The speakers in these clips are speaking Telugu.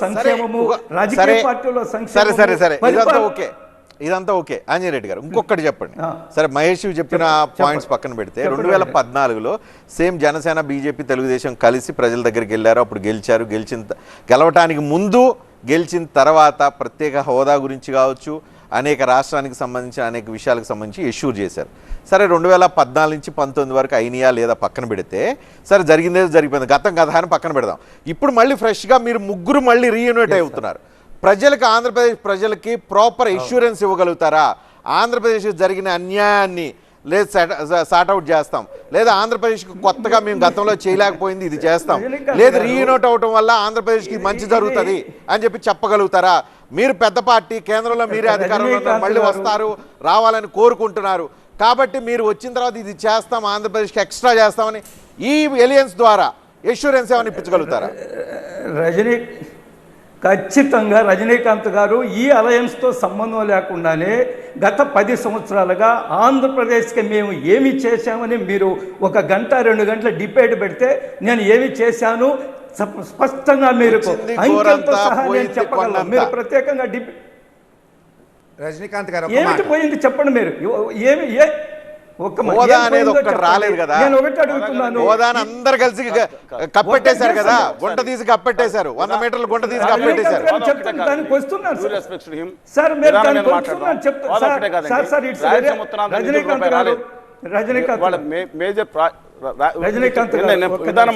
సంక్షేమము రాజకీయ పార్టీల సరే సరే సరే ఇదంతా ఓకే ఇదంతా ఓకే ఆంజనేయ రెడ్డి గారు ఇంకొకటి చెప్పండి. సరే మహేష్ చెప్పిన. పాయింట్స్ పక్కన పెడితే. రెండు వేల పద్నాలుగులో సేమ్ జనసేన బీజేపీ తెలుగుదేశం కలిసి ప్రజల దగ్గరికి వెళ్ళారు అప్పుడు గెలిచారు గెలిచిన గెలవటానికి ముందు గెలిచిన తర్వాత ప్రత్యేక హోదా గురించి కావచ్చు అనేక రాష్ట్రానికి సంబంధించిన అనేక విషయాలకు సంబంధించి ఇష్యూర్ చేశారు. సరే రెండు వేల పద్నాలుగు నుంచి పంతొమ్మిది వరకు అయినాయా లేదా పక్కన పెడితే సరే జరిగిందే జరిగిపోయింది. గతం గత అని పక్కన పెడదాం. ఇప్పుడు మళ్ళీ ఫ్రెష్గా మీరు ముగ్గురు మళ్ళీ రీయూనిట్ అవుతున్నారు. ప్రజలకు ఆంధ్రప్రదేశ్ ప్రజలకి ప్రాపర్ ఇన్సూరెన్స్ ఇవ్వగలుగుతారా? ఆంధ్రప్రదేశ్ జరిగిన అన్యాయాన్ని లేదు సార్ట్అవుట్ చేస్తాం. లేదా ఆంధ్రప్రదేశ్కి కొత్తగా మేము గతంలో చేయలేకపోయింది ఇది చేస్తాం. లేదు రీయూనిట్ అవటం వల్ల ఆంధ్రప్రదేశ్కి మంచి జరుగుతుంది అని చెప్పి చెప్పగలుగుతారా? మీరు పెద్ద పార్టీ కేంద్రంలో మీరే అధికారంలో మళ్ళీ వస్తారు రావాలని కోరుకుంటున్నారు. కాబట్టి మీరు వచ్చిన తర్వాత ఇది చేస్తాం ఆంధ్రప్రదేశ్కి ఎక్స్ట్రా చేస్తామని ఈ ఎలియన్స్ ద్వారా ఎష్యూరెన్స్ ఏమైనా ఇప్పించగలుగుతారా? రజనీ ఖచ్చితంగా రజనీకాంత్ గారు ఈ అలయన్స్తో సంబంధం లేకుండానే గత పది సంవత్సరాలుగా ఆంధ్రప్రదేశ్కి మేము ఏమి చేశామని మీరు ఒక గంట రెండు గంటల డిబేట్ పెడితే నేను ఏమి చేశాను సప్- స్పష్టంగా మీరు అంకెలతో సహా నేను పోయింది చెప్పగలను. మీరు ప్రత్యేకంగా డిబే రజనీకాంత్ గారు ఏమిటి మాట. పోయింది చెప్పండి మీరు ఏమి ఏ. హోదా అనేది ఒక్కటి. రాలేదు కదా. నేను ఒకటి అడుగుతున్నాను. హోదాని అందరు కలిసి కప్పెట్టేశారు కదా. గుంట తీసి కప్పెట్టేశారు. వంద మీటర్లు గుంట తీసి కప్పెట్టేశారు. రజనీకాంత్ దానికి వస్తున్నాను సార్. మీరు విధానం దానికి వస్తున్నాను సార్. సార్ ఇట్స్ రజనీకాంత్ గారు. రజనీకాంత్ మేజర్.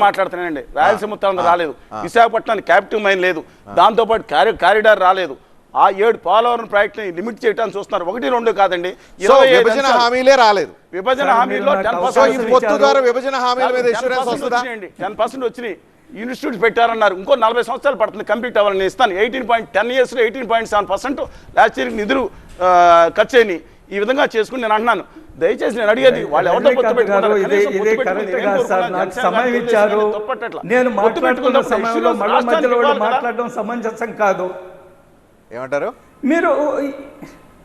మాట్లాడుతున్నానండి. రాయలసీమ ఉత్తరాంధ్ర రాలేదు. విశాఖపట్నానికి క్యాపిటివ్ మైన్ లేదు. దాంతో పాటు క్యారి కారిడార్ రాలేదు. ఆ ఏడు పోలవరం ప్రాజెక్ట్ లిమిట్ చేయడానికి చూస్తున్నారు. ఒకటి రెండు కాదండి. హామీలే రాలేదు. విభజన హామీలో టెన్ పర్సెంట్ విభజన హామీల మీద ఇన్సూరెన్స్ వస్తుందా? టెన్ పర్సెంట్ వచ్చినాయి ఇన్స్టిట్యూట్స్ పెట్టారన్నారు. ఇంకో నలభై సంవత్సరాలు పడుతుంది కంప్లీట్ అవ్వాలని నేను ఇస్తాను. ఎయిటీన్ పాయింట్ టెన్ ఇయర్స్లో eighteen point seven percent last year నిధులు ఖర్చు అయినాయి. ఈ విధంగా చేసుకుని నేను అంటున్నాను. దయచేసి నేను అడిగేది వాళ్ళు ఎవరితో పొత్తు పెట్టుకున్నారు? కాదు? సమంజసం ఏమంటారు? మీరు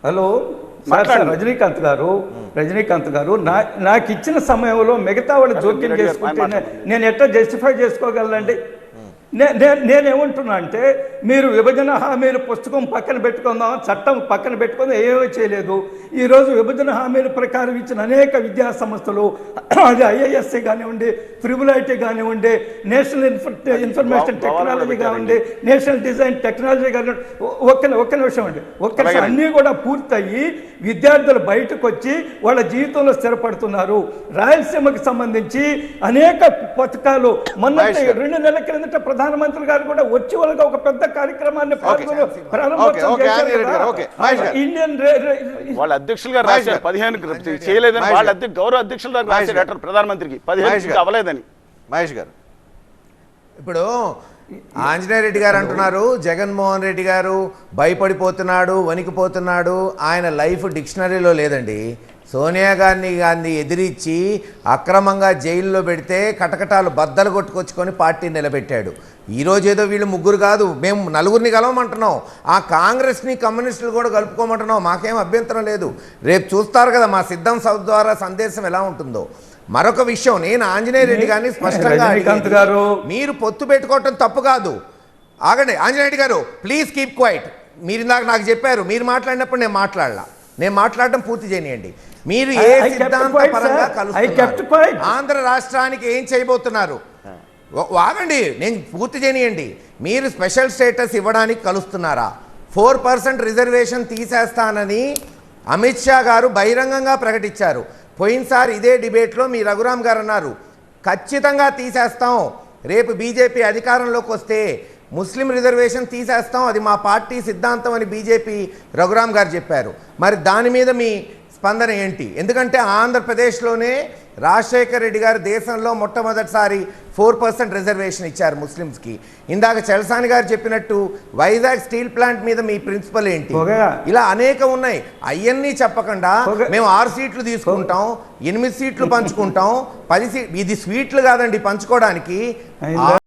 హలో. రజనీకాంత్ గారు రజనీకాంత్ గారు నా నాకు ఇచ్చిన సమయంలో మిగతా వాళ్ళు జోక్యం చేసుకుంటే. నేను ఎట్లా జస్టిఫై చేసుకోగలనండి నేనేమంటున్నా అంటే మీరు విభజన హామీలు పుస్తకం పక్కన పెట్టుకుందాం చట్టం పక్కన పెట్టుకుందాం ఏమీ చేయలేదు ఈరోజు విభజన హామీల ప్రకారం ఇచ్చిన అనేక విద్యా సంస్థలు అది ఐఐఎస్సి కానివ్వండి ట్రిబుల్ ఐటీ కానివ్వండి నేషనల్ ఇన్ఫర్ ఇన్ఫర్మేషన్ టెక్నాలజీ. కానివ్వండి నేషనల్ డిజైన్ టెక్నాలజీ కానివ్వండి ఒక్క ఒక్క నిమిషం అండి ఒక్క నిమిషం. అన్నీ కూడా పూర్తయి విద్యార్థులు బయటకు వచ్చి వాళ్ళ జీవితంలో స్థిరపడుతున్నారు రాయలసీమకు సంబంధించి అనేక పథకాలు మొన్న. రెండు నెలల క్రిందట ప్రధానమంత్రి గారు కూడా వచ్చి వాళ్ళకి ఒక పెద్ద కార్యక్రమాన్ని ప్రారంభోత్సవం. ఇండియన్ వాళ్ళ అధ్యక్షులుగా రాశారు. పదిహేను చేయలేదని వాళ్ళ గౌరవ అధ్యక్షుల రాశారు. గారు. లెటర్ ప్రధానమంత్రికి మహేష్ పదిహేను గారు. అవ్వలేదని. మహేష్ గారు. ఇప్పుడు ఆంజనేయ రెడ్డి గారు అంటున్నారు జగన్మోహన్ రెడ్డి గారు భయపడిపోతున్నాడు వణికిపోతున్నాడు ఆయన లైఫ్ డిక్షనరీలో లేదండి. సోనియా గాంధీ గాంధీ ఎదిరించి అక్రమంగా జైల్లో పెడితే కటకటాలు బద్దలు కొట్టుకొచ్చుకొని పార్టీ నిలబెట్టాడు. ఈరోజు ఏదో వీళ్ళు ముగ్గురు కాదు మేము నలుగురిని కలవమంటున్నాం. ఆ కాంగ్రెస్ని కమ్యూనిస్టులు కూడా కలుపుకోమంటున్నాం. మాకేం అభ్యంతరం లేదు. రేపు చూస్తారు కదా మా సిద్ధం సౌత్ ద్వారా సందేశం ఎలా ఉంటుందో. మరొక విషయం నేను ఆంజనేయ రెడ్డి గారిని స్పష్టంగా గారు. మీరు పొత్తు పెట్టుకోవటం తప్పు కాదు. ఆగండి ఆంజనేయ రెడ్డి గారు ప్లీజ్ కీప్ క్వైట్ మీరు ఇందాక నాకు చెప్పారు మీరు మాట్లాడినప్పుడు నేను మాట్లాడలా. నేను మాట్లాడటం పూర్తి చేయనియండి. మీరు ఏ I- I kept సిద్ధాంత quiet, పరంగా sir. I kept కలుస్తున్నారు? quiet. ఆంధ్ర రాష్ట్రానికి ఏం చేయబోతున్నారు? ఆగండి నేను పూర్తి చేయనియండి. మీరు స్పెషల్ స్టేటస్ ఇవ్వడానికి కలుస్తున్నారా? ఫోర్ పర్సెంట్ రిజర్వేషన్ తీసేస్తానని అమిత్ షా గారు బహిరంగంగా ప్రకటించారు. పోయినసారి ఇదే డిబేట్లో మీ రఘురామ్ గారు అన్నారు ఖచ్చితంగా తీసేస్తాం. రేపు బీజేపీ అధికారంలోకి వస్తే ముస్లిం రిజర్వేషన్ తీసేస్తాం అది మా పార్టీ సిద్ధాంతం అని బీజేపీ రఘురామ్ గారు చెప్పారు. మరి దాని మీద మీ స్పందన ఏంటి? ఎందుకంటే ఆంధ్రప్రదేశ్లోనే రాజశేఖర్ రెడ్డి గారు దేశంలో మొట్టమొదటిసారి ఫోర్ పర్సెంట్ రిజర్వేషన్ ఇచ్చారు ముస్లిమ్స్కి ఇందాక చలసాని గారు చెప్పినట్టు వైజాగ్ స్టీల్ ప్లాంట్ మీద మీ ప్రిన్సిపల్ ఏంటి. ఇలా అనేక ఉన్నాయి. అవన్నీ చెప్పకుండా. మేము ఆరు సీట్లు తీసుకుంటాం ఎనిమిది సీట్లు పంచుకుంటాం పది సీ ఇది స్వీట్లు కాదండి పంచుకోవడానికి?